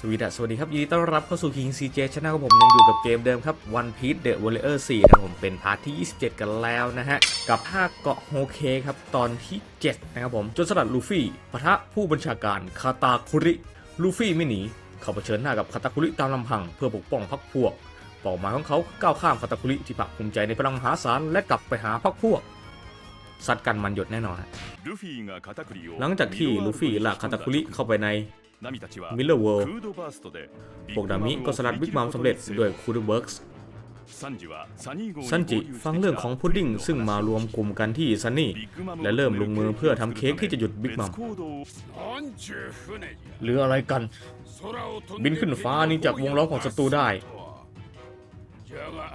สวีดัสวัสดีครับยินดีต้อนรับเข้าสู่ King CJ ช่องของผมยังอยู่กับเกมเดิมครับ One Piece The Warrior 4นะผมเป็นพาร์ทที่ 27 กันแล้วนะฮะ กับภาคเกาะโฮเคครับ ตอนที่ 7 นะครับผม จนสลัดลูฟี่พะทะผู้บัญชาการคาตาคุริ ลูฟี่ไม่หนี เขาเผชิญหน้ากับคาตาคุริตามลำพัง เพื่อปกป้องพรรคพวก เป้าหมายของเขาก้าวข้ามคาตาคุริที่ภาคภูมิใจในพลังมหาศาลและกลับไปหาพรรคพวกสัตว์กันมันหยดแน่นอนหลังจากที่ลูฟี่ลากคาตาคุริเข้าไปใน มิลเลอร์เวิลด์พวกนามิก็สลัดบิ๊กมัมสำเร็จด้วยคูดเบิร์กส์ซันจิฟังเรื่องของพุดดิ้งซึ่งมารวมกลุ่มกันที่ซันนี่ และเริ่มลงมือเพื่อทำเค้กที่จะหยุดบิ๊กมัมหรืออะไรกัน บินขึ้นฟ้านี่จากวงล้อของศัตรูได้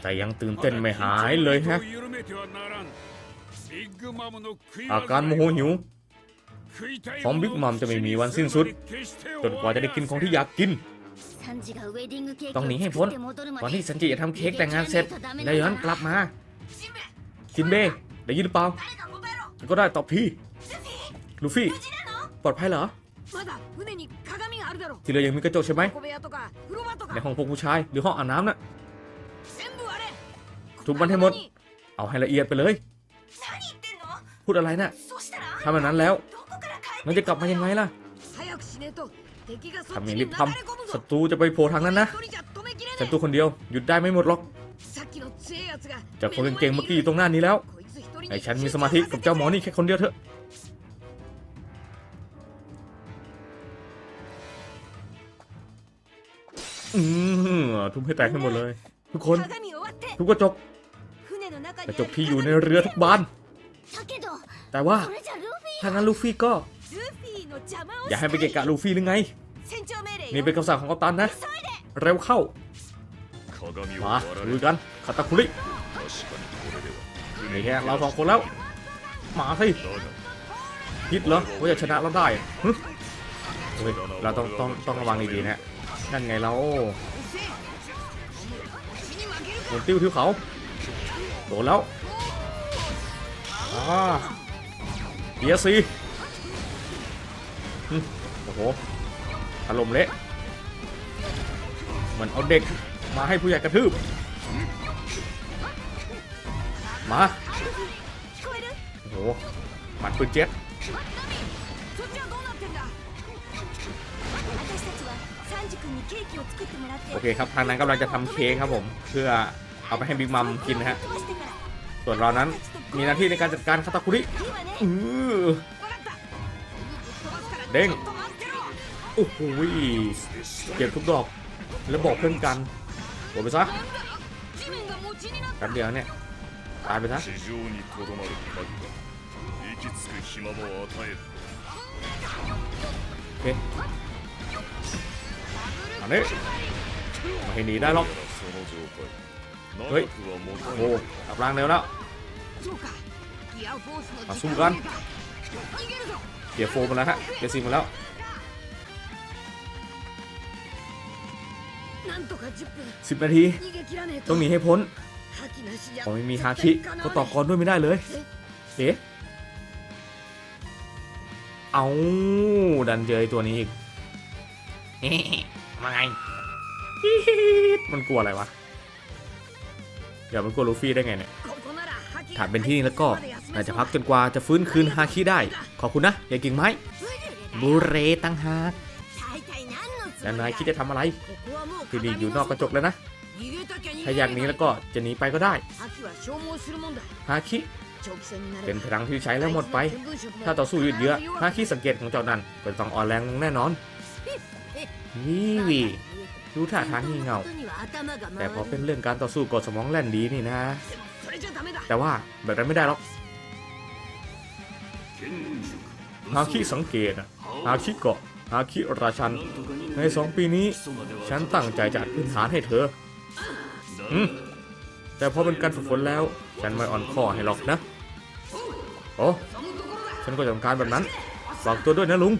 แต่ยังตื่นเต้นไม่หายเลยฮะ อาการโมโหหิว ของบิ๊กมัมจะไม่มีวันสิ้นสุด จนกว่าจะได้กินของที่อยากกิน ต้ต้อองงหหนีนีให้ให้พ้พ้นนก่ก่ออนนที่ที่ซันจิจะทำเค้กแต่งงานเสร็จแล้แล้ววย้ย้ออนนกกลัลับบมามาจินเบ้ได้ยินหรือเปล่าก็ได้ตอบพี่ลูฟี่ปลอดภัยเหรอที่เหลือยังมีกระจกใช่ไหมในห้องพวกผู้ชายหรือห้องอาบน้ำน่ะทุบมันให้หมด เอาให้ละเอียดไปเลย พูดอะไรน่ะถ้าแบบนั้นแล้ว มันจะกลับมายังไงล่ะทำอย่างรีบทำศัตรูจะไปโผล่ทางนั้นนะฉันตัวคนเดียวหยุดได้ไม่หมดหรอกจากคนเก่งๆเมื่อกี้อยู่ตรงหน้านี้แล้วไอ้ฉันมีสมาธิกับเจ้าหมอนี่แค่คนเดียวเถอะอืมทุบให้แตกให้หมดเลย ทุกคน ทุกกระจกกระจกที่อยู่ในเรือทุกบาน แต่ว่าถ้างั้นลูฟี่ก็ อย่าให้ไปเกะกะลูฟี่หรือไง นี่เป็นคำสั่งของกัปตันนะ เร็วเข้า มาดูกันคาตาคุรินี่แค่เราสองคนแล้ว มาสิฮิตเหรอว่าจะชนะเราได้ฮึเราต้องต้องต้องระวังดีๆนะนั่นไงเราหมุนติ้วทิวเขาโดนแล้วเบียร์ซี โอ้โหถล่มเละเหมือนเอาเด็กมาให้ผู้ใหญ่กระทืบ มาโอ้โหหมัดปืนเจ็ตโอเคครับ ทางนั้นกำลังจะทำเค้กครับผม เพื่อเอาไปให้บิ๊กมัมกินนะฮะ ส่วนเรานั้นมีหน้าที่ในการจัดการคาตาคุริเด้ง อ้โหเก็บทุกดอก แล้วบอกเพื่อนกันหมดไปซะกันเดียวเนี่ย ตายไปซะโอเคอันนี้มาให้หนีได้หรอกเฮ้ย โอ้อับลางเร็วแล้วมาสู้กันเกียร์โฟมาแล้วฮะเกียร์ซีมาแล้ว สิบนาที ต้องหนีให้พ้นพอไม่มีฮาคิก็ต่อกรด้วยไม่ได้เลย เอ๊ะ เอาดันเจอไอ้ตัวนี้อีกเฮ้มาไงฮี่ฮี่ฮี่มันกลัวอะไรวะเดี๋ยวมันกลัวลูฟี่ได้ไงเนี่ยถ้าเป็นที่นี่แล้วก็น่าจะพักจนกว่าจะฟื้นคืนฮาคิได้ ขอบคุณนะ อย่ากิ่งไม้บูเรตั้งหาก แล้วนายคิดจะทำอะไรที่นี่อยู่นอกกระจกแล้วนะ ถ้าอยากหนี้แล้วก็จะหนีไปก็ได้ฮาคิเป็นพลังที่ใช้แล้วหมดไป ถ้าต่อสู้ยืดเยื้อฮาคิสังเกตของเจ้านั้นก็ต้องอ่อนแรงลงแน่นอนนี่วิดูท่าทางงี่เง่าแต่พอเป็นเรื่องการต่อสู้กดสมองแล่นดีนี่นะ แต่ว่าแบบนั้นไม่ได้หรอกฮาคิสังเกตอะฮาคิเกาะ ฮาคิราชัน ในสองปีนี้ ฉันตั้งใจจะอัดพื้นฐานให้เธออืมแต่พอเป็นการฝึกฝนแล้ว ฉันไม่อ่อนข้อให้หรอกนะ โอ้ ฉันก็ต้องการแบบนั้น ฝากตัวด้วยนะลุง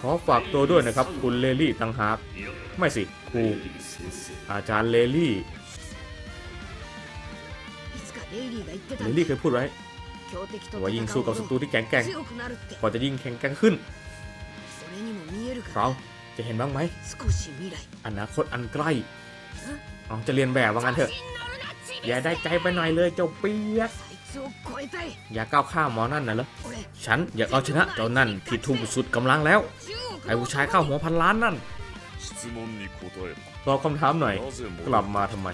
ขอฝากตัวด้วยนะครับ คุณเลลี่ตังหากไม่สิครูอาจารย์เลลี่ เลลี่เคยพูดไว้ หรือว่ายิงสู้กับศัตรูที่แข็งแกร่งกว่าจะยิงแข็งแกร่งขึ้น เราจะเห็นบ้างไหมอนาคตอันใกล้เอาจะเรียนแบบว่างั้นเถอะ อย่าได้ใจไปหน่อยเลยเจ้าเปียกอย่าก้าวข้ามหมอนั่นนะเหรอฉันอยากเอาชนะเจ้านั่นที่ทุ่มสุดกำลังแล้ว ไอ้ผู้ชายข้าหัวพันล้านนั่นตอบคำถามหน่อย กลับมาทำไม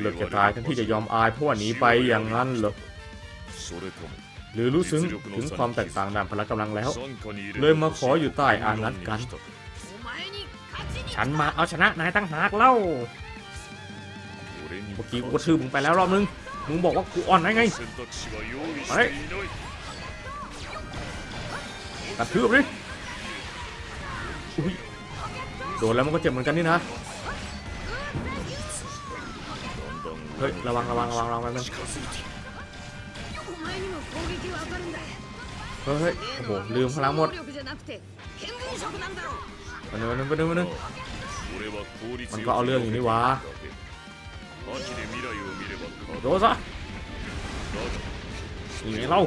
เลือกจะตายทั้งที่จะยอมอายเพราะว่าหนีไปอย่างนั้นเหรอ หรือรู้ซึ้งถึงความแตกต่างด้านพละกำลังแล้ว เลยมาขออยู่ใต้อานัตกัน ฉันมาเอาชนะนายตั้งหากเล่าเมื่อกี้กูชื่อมึงไปแล้วรอบนึง มึงบอกว่ากูอ่อนได้ไงไตัดเทืบดิโดนแล้วมันก็เจ็บเหมือนกันนี่นะ เฮ้ย ระวังระวังระวังระวังมัน เฮ้ยโอ้โหลืมพลังหมดมันนึงมันนึงมันนึงมันนึงมันก็เอาเรื่องอยู่นี่วะโดนซะยังเล่า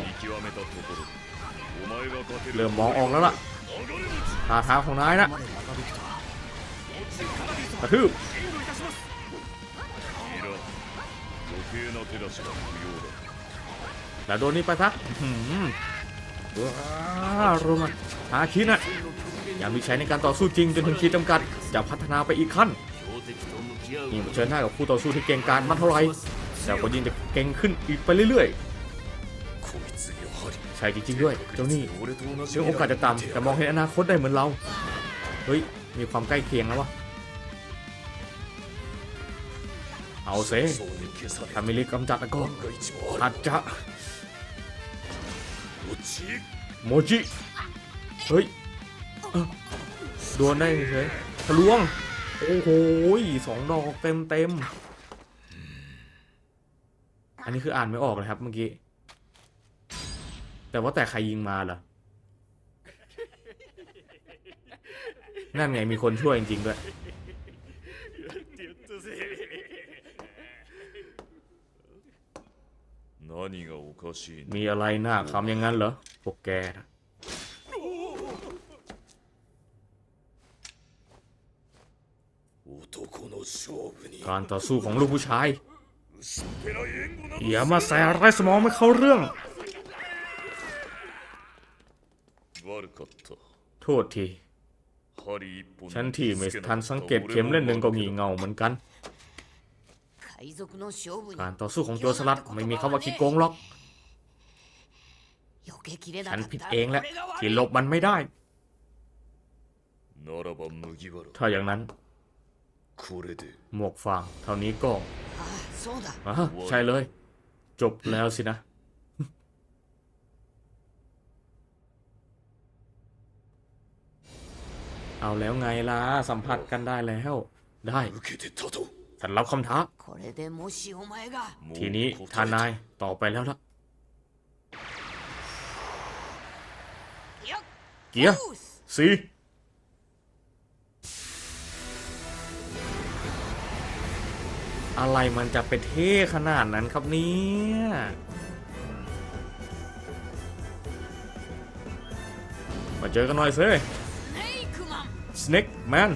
เริ่มมองออกแล้วล่ะตาทางของนายนะกระทืบ แล้วโดนนี่ไปซะรู้มาหาคิดนะยังมีใช้ในการต่อสู้จริงจนถึงขีดจำกัด จะพัฒนาไปอีกขั้นยิ่งเชิญหน้ากับคู่ต่อสู้ที่เก่งการมานเท่าไรแต่ก็ยิ่งจะเก่งขึ้นอีกไปเรื่อยๆ ใช่จริงๆด้วย เจ้านี่เชื่อโอกาสจะต่ำแต่มองเห็นอนาคตได้เหมือนเรา เฮ้ย มีความใกล้เคียงแล้ววะเอาเซ่ทำมิลิกำจัดแล้วก็อาจจะ โมจิ เฮ้ยเอ้าโดนได้เฉยทะลวง โอ้โหสองดอกเต็มเต็ม อันนี้คืออ่านไม่ออกเลยครับเมื่อกี้ แต่ว่าแต่ใครยิงมาเหรอ นั่นไงมีคนช่วยจริงๆด้วย มีอะไรหน้าคำอย่างนั้นเหรอพวกแกการต่อสู้ของลูกผู้ชาย อย่ามาใส่อะไรสมองไม่เข้าเรื่อง โทษที ฉันที่ไม่ทันสังเกตเข็มเล่นหนึ่งก็งีเง่าเหมือนกัน การต่อสู้ของโจสลัดไม่มีคำว่าขีดโกงหรอกฉันผิดเองแหละที่หลบมันไม่ได้ ถ้าอย่างนั้น หมวกฟาง เท่านี้ก็ใช่เลย จบแล้วสินะเอาแล้วไงล่ะ สัมผัสกันได้แล้ว ได้ ฉันรับคำท้า ทีนี้ท่านนายต่อไปแล้วล่ะ เกียร์สี่อะไรมันจะไปเท่ขนาดนั้นครับเนี่ยมาเจอกันหน่อยเซ่สเน็กแมน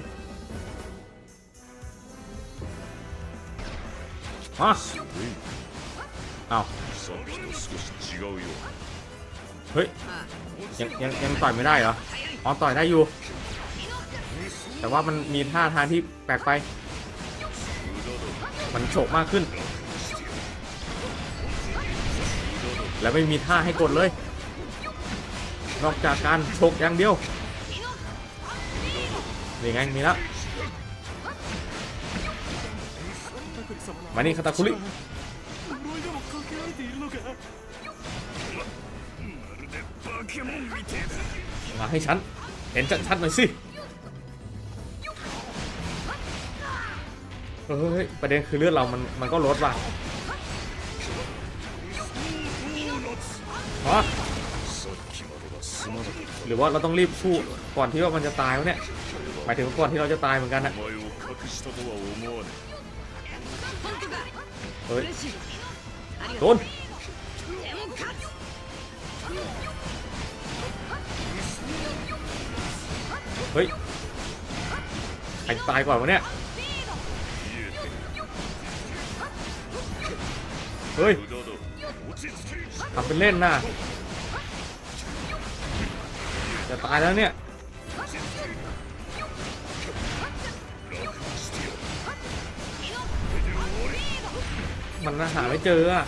ฮะเอาเฮ้ย ยังยังยังต่อยไม่ได้เหรอ อ๋อ ต่อยได้อยู่ แต่ว่ามันมีท่าทางที่แปลกไป มันโฉกมากขึ้น และไม่มีท่าให้กดเลย นอกจากการโฉกอย่างเดียวนี่ไงมีแล้ว มานี่คาตาคุริมาให้ฉัน เห็นชัดๆหน่อยสิ เฮ้ย ประเด็นคือเลือดเรามันมันก็ลดว่ะฮะหรือว่าเราต้องรีบสู้ก่อนที่ว่ามันจะตายวะเนี่ย หมายถึงก่อนที่เราจะตายเหมือนกันนะ เฮ้ยโดนเฮ้ยไอ้ตายก่อนวะเนี่ย เฮ้ยทำเป็นเล่นน่ะจะตายแล้วเนี่ย มันหาไม่เจออะ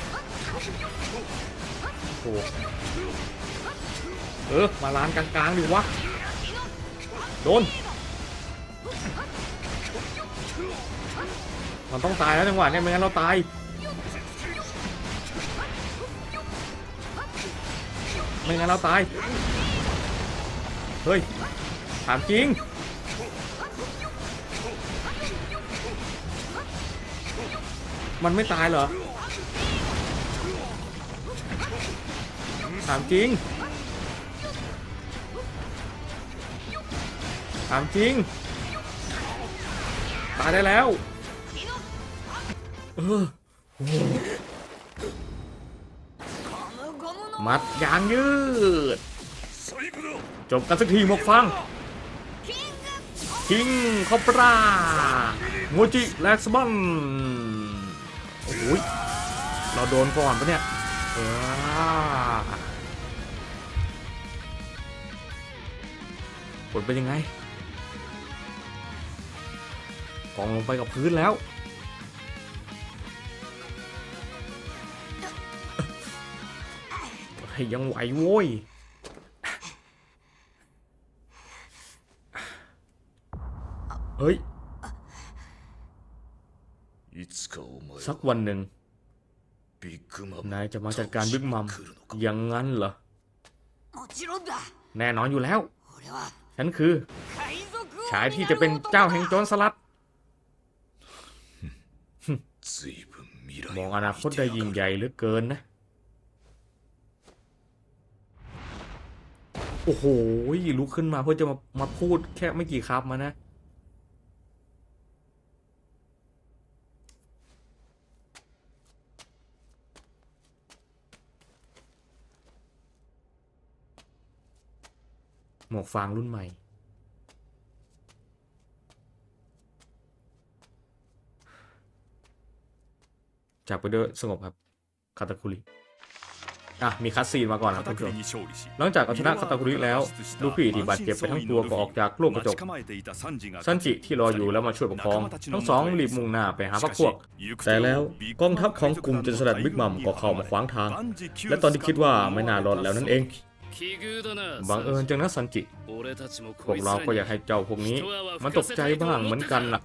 โอ้เออ มาร้านกลางๆดิวะ โดน มันต้องตายแล้วจังหวะเนี่ยไม่งั้นเราตาย ไม่งั้นเราตาย เฮ้ย ถามจริง มันไม่ตายเหรอถามจริงถามจริง ตายได้แล้วมัดยางยืด จบกันสักทีหมกฟังทิงคอปราโมจิ แล็กซ์บอน อ้ยเราโดนก่อนปะเนี่ยเออผลเป็นยังไงกองลงไปกับพื้นแล้ว ยังไหวโว้ยเฮ้ย สักวันหนึ่ง นายจะมาจัดการบิ๊กมัมยังงั้นเหรอ แน่นอนอยู่แล้ว ฉันคือ ชายที่จะเป็นเจ้าแห่งโจรสลัด มองอนาคตได้ยิ่งใหญ่เหลือเกินนะ โอ้โหลุกขึ้นมาเพื่อจะมามาพูดแค่ไม่กี่ครับมานะ หมวกฟางรุ่นใหม่ จากไปด้วยสงบครับ คาตาคุริอะ มีคัสซีนมาก่อนครับท่านผู้ชมหลังจากเอาชนะคาตาคุริแล้ว ลูฟี่ที่บาดเจ็บไปทั้งตัวก็ออกจากโลกกระจกซันจิที่รออยู่แล้วมาช่วยปกครอง ทั้งสองรีบมุ่งหน้าไปหาพรกพวก แต่แล้วกองทัพของกลุ่มจินสลัดบิ๊กมัมก็เข้ามาขวางทาง และตอนที่คิดว่าไม่น่ารอดแล้วนั่นเอง บังเอิญจังนะซันจิ พวกเราก็อยากให้เจ้าพวกนี้ มันตกใจบ้างเหมือนกันล่ะ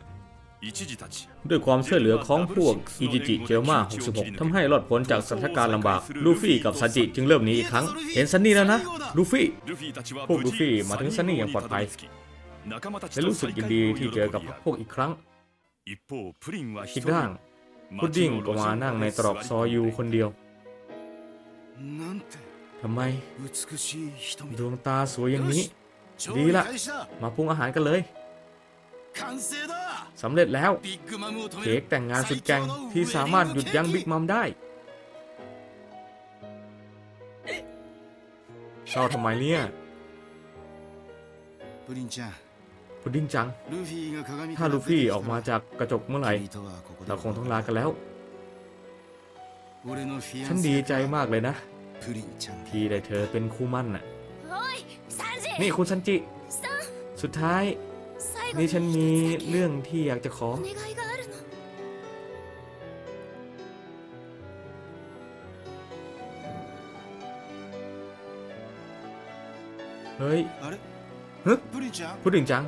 ด้วยความช่วยเหลือของพวกอิจิจิเจลมา66ทำให้รอดพ้นจากสถานการณ์ลำบาก ลูฟี่กับซันจิจึงเริ่มหนีอีกครั้ง เห็นซันนี่แล้วนะ ลูฟี่ พวกลูฟี่มาถึงซันนี่อย่างปลอดภัย และรู้สึกยินดีที่เจอกับพวกอีกครั้งชิดด้างพุดดิ้งก็มานั่งในตรอกซอยอยู่คนเดียว ทำไม ดวงตาสวยอย่างนี้ ดีละ มาปรุงอาหารกันเลย สำเร็จแล้ว เค้กแต่งงานสุดแกงที่สามารถหยุดยั้งบิ๊กมัมได้เศราทำไมเนี่ยพุดดิ้งจัง ถ้าลูฟี่ออกมาจากกระจกเมื่อไหร่ เราคงต้องลากันแล้ว ฉันดีใจมากเลยนะ ที่ได้เธอเป็นคู่มั่นน่ะ นี่คุณซันจิ สุดท้าย นี่ฉันมีเรื่องที่อยากจะขอ เฮ้ยฮึพูดถึงจัง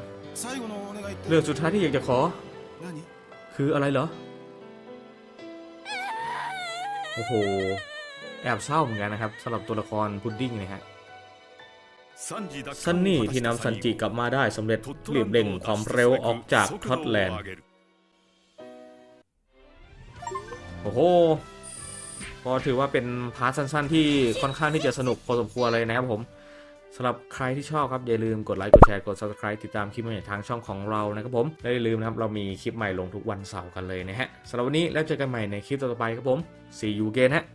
เรื่องสุดท้ายที่อยากจะขอ คืออะไรเหรอ โอ้โห แอบเศร้าเหมือนกันนะครับสำหรับตัวละครพุดดิ้งนะฮะซันนี่ที่นำซันจิกลับมาได้สำเร็จรีบเร่งความเร็วออกจากท็อตแลนด์ โอ้โหพอถือว่าเป็นพาร์ทสั้น ๆ ที่ค่อนข้างที่จะสนุกพอสมควรเลยนะครับผมสำหรับใครที่ชอบครับ อย่าลืมกดไลค์กดแชร์กด subscribe ติดตามคลิปใหม่ทางช่องของเรานะครับผมและอย่าลืมนะครับ เรามีคลิปใหม่ลงทุกวันเสาร์กันเลยนะฮะสำหรับวันนี้แล้วเจอกันใหม่ในคลิปต่อไปครับผม see you again ฮะ